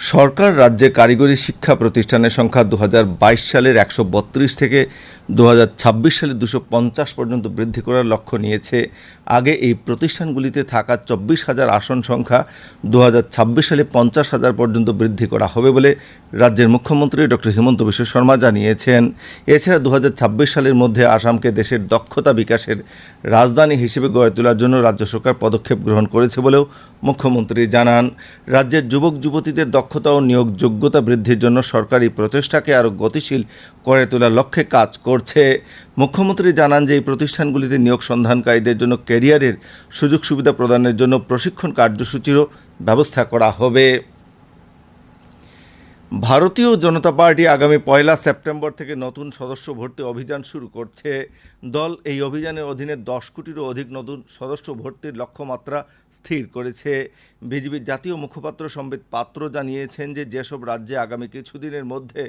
সরকার রাজ্যে কারিগরি শিক্ষা প্রতিষ্ঠানের সংখ্যা দু হাজার বাইশ সালের একশো বত্রিশ থেকে দু হাজার ছাব্বিশ সালে দুশো পর্যন্ত বৃদ্ধি করার লক্ষ্য নিয়েছে। আগে এই প্রতিষ্ঠানগুলিতে থাকা চব্বিশ হাজার আসন সংখ্যা দু হাজার ছাব্বিশ সালে পঞ্চাশ হাজার পর্যন্ত বৃদ্ধি করা হবে বলে রাজ্যের মুখ্যমন্ত্রী ডক্টর হিমন্ত বিশ্ব শর্মা জানিয়েছেন। এছাড়া দু হাজার ছাব্বিশ সালের মধ্যে আসামকে দেশের দক্ষতা বিকাশের রাজধানী হিসেবে গড়ে তোলার জন্য রাজ্য সরকার পদক্ষেপ গ্রহণ করেছে বলেও মুখ্যমন্ত্রী জানান। রাজ্যের যুবক যুবতীদের দক্ষতা ও নিয়োগ যোগ্যতা বৃদ্ধির জন্য সরকারি প্রচেষ্টাকে আরও গতিশীল করে তোলার লক্ষ্যে কাজ করছে। মুখ্যমন্ত্রী জানান যে, এই প্রতিষ্ঠানগুলিতে নিয়োগ সন্ধানকারীদের জন্য ক্যারিয়ারের সুযোগ সুবিধা প্রদানের জন্য প্রশিক্ষণ কার্যসূচিরও ব্যবস্থা করা হবে। ভারতীয় জনতা পার্টি আগামী পয়লা সেপ্টেম্বর থেকে নতুন সদস্য ভর্তি অভিযান শুরু করছে। দল এই অভিযানের অধীনে দশ কোটিরও অধিক নতুন সদস্য ভর্তির লক্ষ্যমাত্রা স্থির করেছে। বিজেপির জাতীয় মুখপাত্র সম্বিত পাত্র জানিয়েছেন যে, যেসব রাজ্যে আগামী কিছুদিনের মধ্যে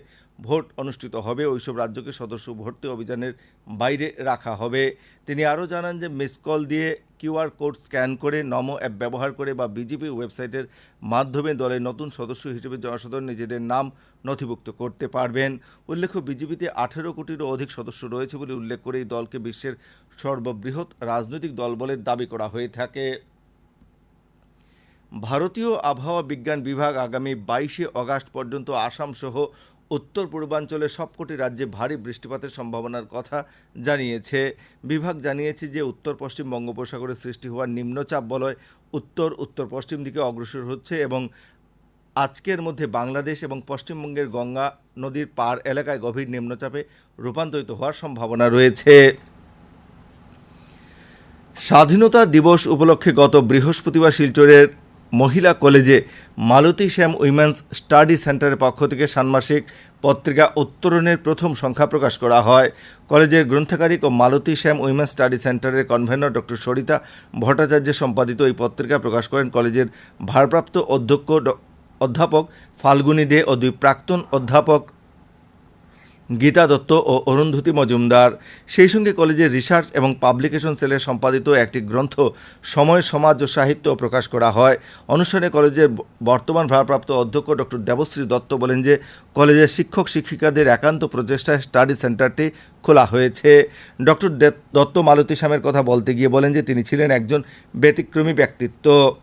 ভোট অনুষ্ঠিত হবে, ওইসব রাজ্যকে সদস্য ভর্তি অভিযানের বাইরে রাখা হবে। তিনি আরও জানান যে, মিস কল দিয়ে কিউআর কোড স্ক্যান করে নমো অ্যাপ ব্যবহার করে বা বিজেপি ওয়েবসাইটের মাধ্যমে দলের নতুন সদস্য হিসেবে জনসাধারণ নিজেদের নাম নথিভুক্ত করতে পারবেন। উল্লেখ্য, বিজেপিতে আঠেরো কোটিরও অধিক সদস্য রয়েছে বলে উল্লেখ করে এই দলকে বিশ্বের সর্ববৃহৎ রাজনৈতিক দল বলে দাবি করা হয়ে থাকে। ভারতীয় আবহাওয়া বিজ্ঞান বিভাগ আগামী বাইশে অগাস্ট পর্যন্ত আসাম সহ উত্তর পূর্বাঞ্চলের সবকটি রাজ্যে ভারী বৃষ্টিপাতের সম্ভাবনার কথা জানিয়েছে। বিভাগ জানিয়েছে যে উত্তর পশ্চিম বঙ্গোপসাগরে সৃষ্টি হওয়া নিম্নচাপ বলয় উত্তর উত্তর পশ্চিম দিকে অগ্রসর হচ্ছে এবং আজকের মধ্যে বাংলাদেশ এবং পশ্চিমবঙ্গের গঙ্গা নদীর পার এলাকায় গভীর নিম্নচাপে রূপান্তরিত হওয়ার সম্ভাবনা রয়েছে। স্বাধীনতা দিবস উপলক্ষে গত বৃহস্পতিবার শিলচরের মহিলা কলেজে মালতী শ্যাম উইমেন্স স্টাডি সেন্টারের পক্ষ থেকে ষান্মাসিক পত্রিকা উত্তরণের প্রথম সংখ্যা প্রকাশ করা হয়। কলেজের গ্রন্থাকারিক ও মালতী শ্যাম উইমেন্স স্টাডি সেন্টারের কনভেনর ডক্টর সরিতা ভট্টাচার্য সম্পাদিত এই পত্রিকা প্রকাশ করেন কলেজের ভারপ্রাপ্ত অধ্যক্ষ অধ্যাপক ফাল্গুনী দে ও দুই প্রাক্তন অধ্যাপক গীতা দত্ত ও অরুন্ধতী মজুমদার। সেই সঙ্গে কলেজের রিসার্চ এবং পাবলিকেশন সেলে সম্পাদিত একটি গ্রন্থ সময়, সমাজ ও সাহিত্য প্রকাশ করা হয়। অনুষ্ঠানে কলেজের বর্তমান ভারপ্রাপ্ত অধ্যক্ষ ডক্টর দেবশ্রী দত্ত বলেন যে, কলেজের শিক্ষক, শিক্ষিকাদের একান্ত প্রচেষ্টায় স্টাডি সেন্টারটি খোলা হয়েছে। ডক্টর দত্ত মালতী শ্যামের কথা বলতে গিয়ে বলেন যে, তিনি ছিলেন একজন ব্যতিক্রমী ব্যক্তিত্ব।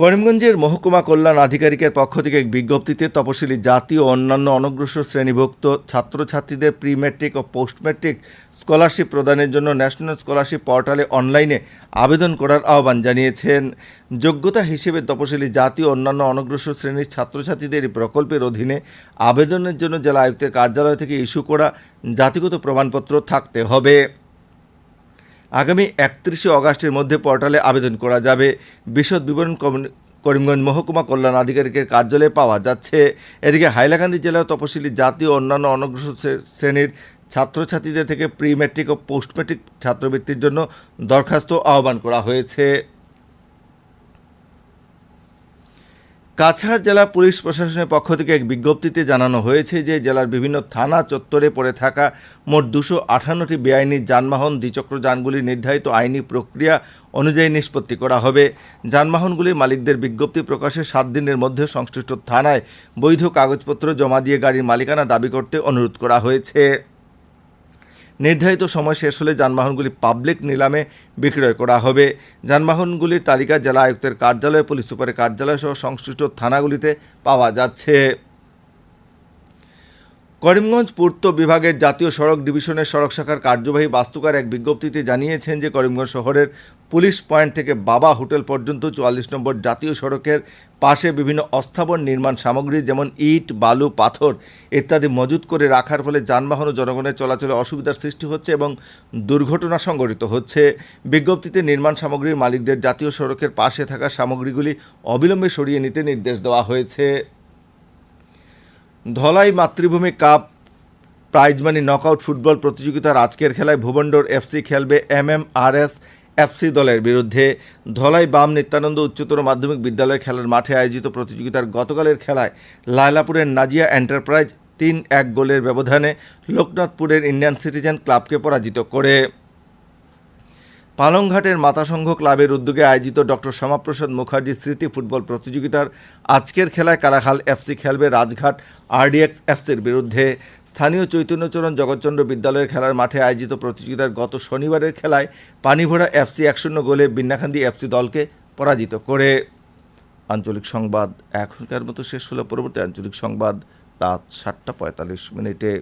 করিমগঞ্জের মহকুমা কল্যাণ আধিকারিকের পক্ষ থেকে এক বিজ্ঞপ্তিতে তপশিলি জাতি ও অন্যান্য অনগ্রসর শ্রেণীভুক্ত ছাত্রছাত্রীদের প্রি ম্যাট্রিক ও পোস্ট ম্যাট্রিক স্কলারশিপ প্রদানের জন্য ন্যাশনাল স্কলারশিপ পোর্টালে অনলাইনে আবেদন করার আহ্বান জানিয়েছেন। যোগ্যতা হিসেবে তপশিলি জাতি ও অন্যান্য অনগ্রসর শ্রেণির ছাত্রছাত্রীদের এই প্রকল্পের অধীনে আবেদনের জন্য জেলা আয়ুক্তের কার্যালয় থেকে ইস্যু করা জাতিগত প্রমাণপত্র থাকতে হবে। আগামী একত্রিশে অগাস্টের মধ্যে পোর্টালে আবেদন করা যাবে। বিশদ বিবরণ করিমগঞ্জ মহকুমা কল্যাণ আধিকারিকের কার্যালয়ে পাওয়া যাচ্ছে। এদিকে হাইলাকান্দি জেলার তপশিলি জাতি ও অন্যান্য অনগ্রসর শ্রেণির ছাত্রছাত্রীদের থেকে প্রি ম্যাট্রিক ও পোস্ট ম্যাট্রিক ছাত্রবৃত্তির জন্য দরখাস্ত আহ্বান করা হয়েছে। কাছাড় জেলা পুলিশ প্রশাসনের পক্ষ থেকে এক বিজ্ঞপ্তিতে জানানো হয়েছে যে জেলার বিভিন্ন থানা চত্বরে পড়ে থাকা মোট দুশো আঠান্নটি বেআইনি যানবাহন, দ্বিচক্র যানগুলি নির্ধারিত আইনি প্রক্রিয়া অনুযায়ী নিষ্পত্তি করা হবে। যানবাহনগুলির মালিকদের বিজ্ঞপ্তি প্রকাশের সাত দিনের মধ্যে সংশ্লিষ্ট থানায় বৈধ কাগজপত্র জমা দিয়ে গাড়ির মালিকানা দাবি করতে অনুরোধ করা হয়েছে। নির্ধারিত সময় শেষ হলে যানবাহনগুলি পাবলিক নিলামে বিক্রয় করা হবে। যানবাহনগুলির তালিকা জেলা আয়ুক্তের কার্যালয়, পুলিশ সুপারের কার্যালয় সহ সংশ্লিষ্ট থানাগুলিতে পাওয়া যাচ্ছে। করিমগঞ্জ পূর্ত বিভাগের জাতীয় সড়ক ডিভিশনের সড়ক শাখার কার্যবাহী বাস্তুকার এক বিজ্ঞপ্তিতে জানিয়েছেন যে করিমগঞ্জ শহরের পুলিশ পয়েন্ট থেকে বাবা হোটেল পর্যন্ত চুয়াল্লিশ নম্বর জাতীয় সড়কের পাশে বিভিন্ন অস্থাবর নির্মাণ সামগ্রী যেমন ইট, বালু, পাথর ইত্যাদি মজুত করে রাখার ফলে যানবাহন ও জনগণের চলাচলে অসুবিধার সৃষ্টি হচ্ছে এবং দুর্ঘটনা সংঘটিত হচ্ছে। বিজ্ঞপ্তিতে নির্মাণ সামগ্রীর মালিকদের জাতীয় সড়কের পাশে থাকা সামগ্রীগুলি অবিলম্বে সরিয়ে নিতে নির্দেশ দেওয়া হয়েছে। Dhalai Matribhumi cup prize money knockout football প্রতিযোগিতার আজকের খেলায় ভুবন্ডর এফসি খেলবে M M R S FC দলের বিরুদ্ধে। ধলাই বাম নিত্যানন্দ উচ্চতর মাধ্যমিক বিদ্যালয় খেলার মাঠে আয়োজিত প্রতিযোগিতার গতকালের খেলায় লায়লাপুরের নাজিয়া এন্টারপ্রাইজ তিন এক গোলের ব্যবধানে লোকনাথপুরের ইন্ডিয়ান সিটিজেন ক্লাবকে পরাজিত করে। পালংঘাটের মাতাসংঘ ক্লাবের উদ্যোগে আয়োজিত ডক্টর শ্যামাপ্রসাদ মুখার্জি স্মৃতি ফুটবল প্রতিযোগিতার আজকের খেলায় কারাখাল এফসি খেলবে রাজঘাট আরডিএক্স এফসির বিরুদ্ধে। স্থানীয় চৈতন্যচরণ জগৎচন্দ্র বিদ্যালয়ের খেলার মাঠে আয়োজিত প্রতিযোগিতার গত শনিবারের খেলায় পানিভরা এফসি এক শূন্য গোলে বিন্নাখান্দি এফসি দলকে পরাজিত করে। আঞ্চলিক সংবাদ এখনকার মতো শেষ হলো। পরবর্তী আঞ্চলিক সংবাদ রাত সাতটা পঁয়তাল্লিশ মিনিটে।